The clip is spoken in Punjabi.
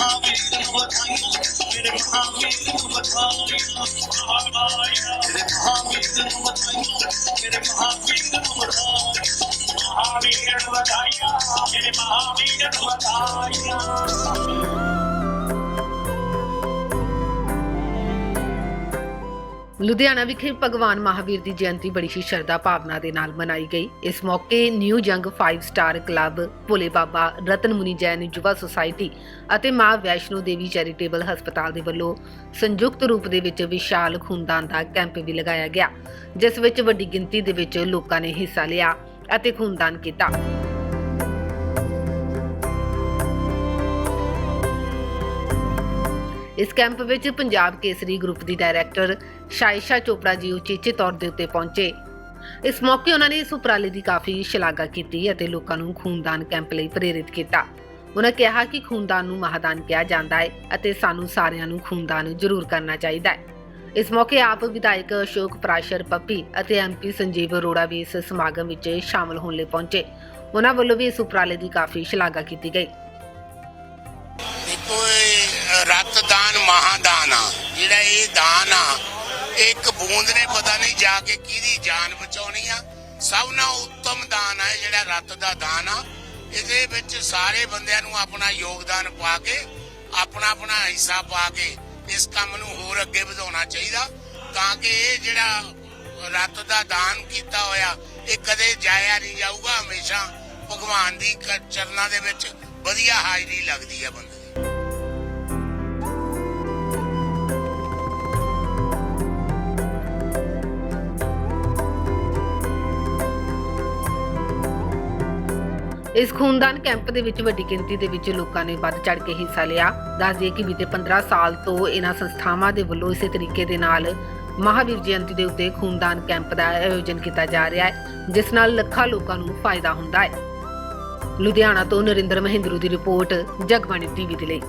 ਮਹਾਵੀਰ ਨੂੰ ਵਧਾਈਆਂ ਮੇਰੇ ਮਹਾਵੀਰ ਨੂੰ ਵਧਾਈਆਂ ਮੇਰੇ ਮਹਾਵੀਰ ਨੂੰ ਵਧਾਈਆਂ ਵਧਾਈਆਂ ਮੇਰੇ ਮਹਾਵੀਰ ਲੁਧਿਆਣਾ ਵਿਖੇ ਭਗਵਾਨ ਮਹਾਵੀਰ ਦੀ ਜਯੰਤੀ ਬੜੀ ਹੀ ਸ਼ਰਧਾ ਭਾਵਨਾ ਦੇ ਨਾਲ ਮਨਾਈ ਗਈ। ਇਸ ਮੌਕੇ ਨਿਊ ਜੰਗ 5 star club, Bhole Baba, Ratan Muni Jain Yuva society ਅਤੇ ਮਾਂ ਵੈਸ਼ਨੋ ਦੇਵੀ ਚੈਰੀਟੇਬਲ ਹਸਪਤਾਲ ਦੇ ਵੱਲੋਂ ਸੰਯੁਕਤ ਰੂਪ ਦੇ ਵਿੱਚ ਵਿਸ਼ਾਲ ਖੂਨਦਾਨ ਦਾ ਕੈਂਪ ਵੀ ਲਗਾਇਆ ਗਿਆ, ਜਿਸ ਵਿੱਚ ਵੱਡੀ ਗਿਣਤੀ ਦੇ ਵਿੱਚ ਲੋਕਾਂ ਨੇ ਹਿੱਸਾ ਲਿਆ ਅਤੇ ਖੂਨਦਾਨ ਕੀਤਾ। ਇਸ ਕੈਂਪ ਵਿੱਚ ਪੰਜਾਬ ਕੇਸਰੀ ਗਰੁੱਪ ਦੀ ਡਾਇਰੈਕਟਰ ਸ਼ਾਇਸ਼ਾ ਚੋਪੜਾ ਜੀ ਉਚੇਚੇ ਤੌਰ ਦੇ ਉੱਤੇ ਪਹੁੰਚੇ। ਇਸ ਮੌਕੇ ਉਹਨਾਂ ਨੇ ਇਸ ਉਪਰਾਲੇ ਦੀ ਕਾਫੀ ਸ਼ਲਾਘਾ ਕੀਤੀ ਅਤੇ ਲੋਕਾਂ ਨੂੰ ਖੂਨਦਾਨ ਕੈਂਪ ਲਈ ਪ੍ਰੇਰਿਤ ਕੀਤਾ। ਉਹਨਾਂ ਕਿਹਾ ਕਿ ਖੂਨਦਾਨ ਨੂੰ ਮਹਾਦਾਨ ਕਿਹਾ ਜਾਂਦਾ ਹੈ ਅਤੇ ਸਾਨੂੰ ਸਾਰਿਆਂ ਨੂੰ ਖੂਨਦਾਨ ਜ਼ਰੂਰ ਕਰਨਾ ਚਾਹੀਦਾ ਹੈ। ਇਸ ਮੌਕੇ ਆਪ ਵਿਧਾਇਕ ਅਸ਼ੋਕ ਪ੍ਰਾਸ਼ਰ ਪੱਪੀ ਅਤੇ ਐਮਪੀ ਸੰਜੀਵ ਅਰੋੜਾ ਵੀ ਇਸ ਸਮਾਗਮ ਵਿੱਚ ਸ਼ਾਮਲ ਹੋਣ ਲਈ ਪਹੁੰਚੇ। ਉਹਨਾਂ ਵੱਲੋਂ ਵੀ ਇਸ ਉਪਰਾਲੇ ਦੀ ਕਾਫੀ ਸ਼ਲਾਘਾ ਕੀਤੀ ਗਈ। ਦੇਖੋ ਰਤਦਾਨ ਮਹਾਦਾਨ ਆ। ਜਿਹੜਾ ਇਹ ਦਾਨ ਆ ਇੱਕ ਬੂੰਦ ਨੇ, ਪਤਾ ਨਹੀਂ ਜਾ ਕੇ ਕਿਹਦੀ ਜਾਨ ਬਚਾਉਣੀ ਆ। ਸਭ ਨਾਲੋਂ ਉੱਤਮ ਦਾਨ ਆ ਜਿਹੜਾ ਰਤ ਦਾ ਦਾਨ ਆ। ਇਹਦੇ ਵਿੱਚ ਸਾਰੇ ਬੰਦਿਆਂ ਨੂੰ ਆਪਣਾ ਯੋਗਦਾਨ ਪਾ ਕੇ, ਆਪਣਾ ਆਪਣਾ ਹਿੱਸਾ ਪਾ ਕੇ ਇਸ ਕੰਮ ਨੂੰ ਹੋਰ ਅੱਗੇ ਵਧਾਉਣਾ ਚਾਹੀਦਾ। ਤਾਂ ਕਿ ਇਹ ਜਿਹੜਾ ਰਤ ਦਾ ਦਾਨ ਕੀਤਾ ਹੋਇਆ, ਇਹ ਕਦੇ ਜਾਇਆ ਨਹੀਂ ਜਾਊਗਾ। ਹਮੇਸ਼ਾ ਭਗਵਾਨ ਦੀ ਕ- ਚਰਨਾਂ ਦੇ ਵਿੱਚ ਵਧੀਆ ਹਾਜ਼ਰੀ ਲੱਗਦੀ ਆ ਬੰਦੇ ਦੀ। ਇਸ ਖੂਨਦਾਨ ਕੈਂਪ ਦੇ ਵਿੱਚ ਵੱਡੀ ਗਿਣਤੀ ਦੇ ਵਿੱਚ ਲੋਕਾਂ ਨੇ ਵੱਧ ਚੜ ਕੇ ਹਿੱਸਾ ਲਿਆ। ਦੱਸ ਦਈਏ ਕਿ ਬੀਤੇ 15 ਸਾਲ ਤੋਂ ਇਹਨਾਂ ਸੰਸਥਾਵਾਂ ਦੇ ਵੱਲੋਂ ਇਸੇ ਤਰੀਕੇ ਦੇ ਨਾਲ ਮਹਾਵੀਰ ਜਯੰਤੀ ਦੇ ਉੱਤੇ ਖੂਨਦਾਨ ਕੈਂਪ ਦਾ ਆਯੋਜਨ ਕੀਤਾ ਜਾ ਰਿਹਾ ਹੈ, ਜਿਸ ਨਾਲ ਲੱਖਾਂ ਲੋਕਾਂ ਨੂੰ ਫਾਇਦਾ ਹੁੰਦਾ ਹੈ। ਲੁਧਿਆਣਾ ਤੋਂ ਨਰਿੰਦਰ ਮਹਿੰਦਰੂ ਦੀ ਰਿਪੋਰਟ, ਜਗਬਾਣੀ ਟੀਵੀ ਦੇ ਲਈ।